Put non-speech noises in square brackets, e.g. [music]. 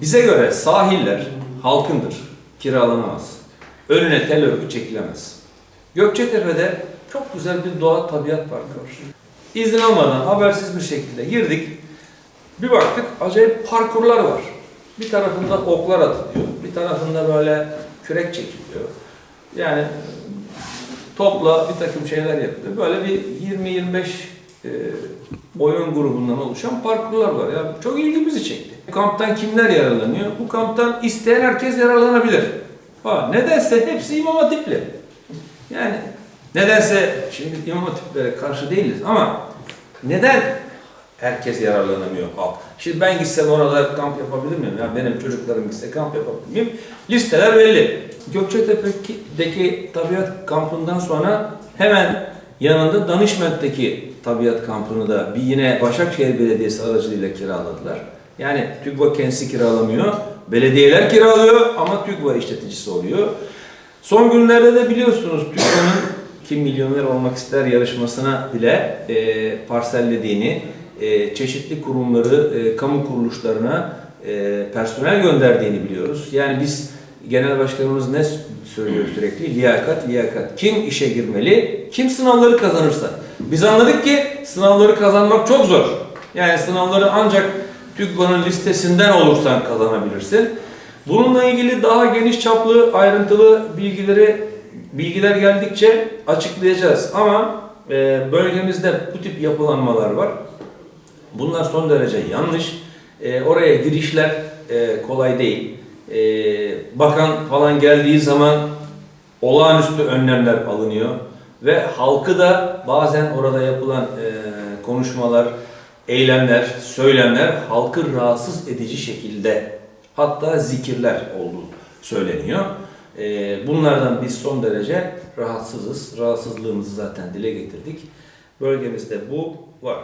Bize göre sahiller halkındır, kiralanamaz. Önüne tel örgü çekilemez. Gökçetepe'de çok güzel bir doğa tabiat parkı var. İzin almadan habersiz bir şekilde girdik. Bir baktık acayip parkurlar var. Bir tarafında oklar atılıyor, bir tarafında böyle kürek çekiliyor. Yani topla bir takım şeyler yapılıyor. Böyle bir 20-25 e, oyun grubundan oluşan parkurlar var. Ya çok ilgimizi çekti. Bu kamptan kimler yararlanıyor? Bu kamptan isteyen herkes yararlanabilir. Ha, nedense hepsi imam hatipli. Yani nedense şimdi imam hatiplere karşı değiliz ama neden herkes yararlanamıyor halk? Şimdi ben gitsem orada kamp yapabilir miyim? Ya benim çocuklarım gitse kamp yapabilir miyim? Listeler belli. Gökçetepe'deki tabiat kampından sonra hemen yanında Danışment'teki tabiat kampını da bir yine Başakşehir Belediyesi aracılığıyla kiraladılar. Yani TÜGVA kendisi kiralamıyor. Belediyeler kiralıyor ama TÜGVA işleticisi oluyor. Son günlerde de biliyorsunuz TÜGVA'nın [clears throat] kim milyoner olmak ister yarışmasına bile e, parsellediğini, e, çeşitli kurumları, e, kamu kuruluşlarına e, personel gönderdiğini biliyoruz. Yani biz genel başkanımız ne söylüyor sürekli? Liyakat, liyakat. Kim işe girmeli? Kim sınavları kazanırsa. Biz anladık ki sınavları kazanmak çok zor. Yani sınavları ancak TÜGVA'nın listesinden olursan kazanabilirsin. Bununla ilgili daha geniş çaplı ayrıntılı bilgileri bilgiler geldikçe açıklayacağız. Ama e, bölgemizde bu tip yapılanmalar var. Bunlar son derece yanlış. E, oraya girişler e, kolay değil. E, bakan falan geldiği zaman olağanüstü önlemler alınıyor ve halkı da bazen orada yapılan e, konuşmalar, eylemler, söylemler halkı rahatsız edici şekilde hatta zikirler olduğu söyleniyor. E, bunlardan biz son derece rahatsızız. Rahatsızlığımızı zaten dile getirdik. Bölgemizde bu var.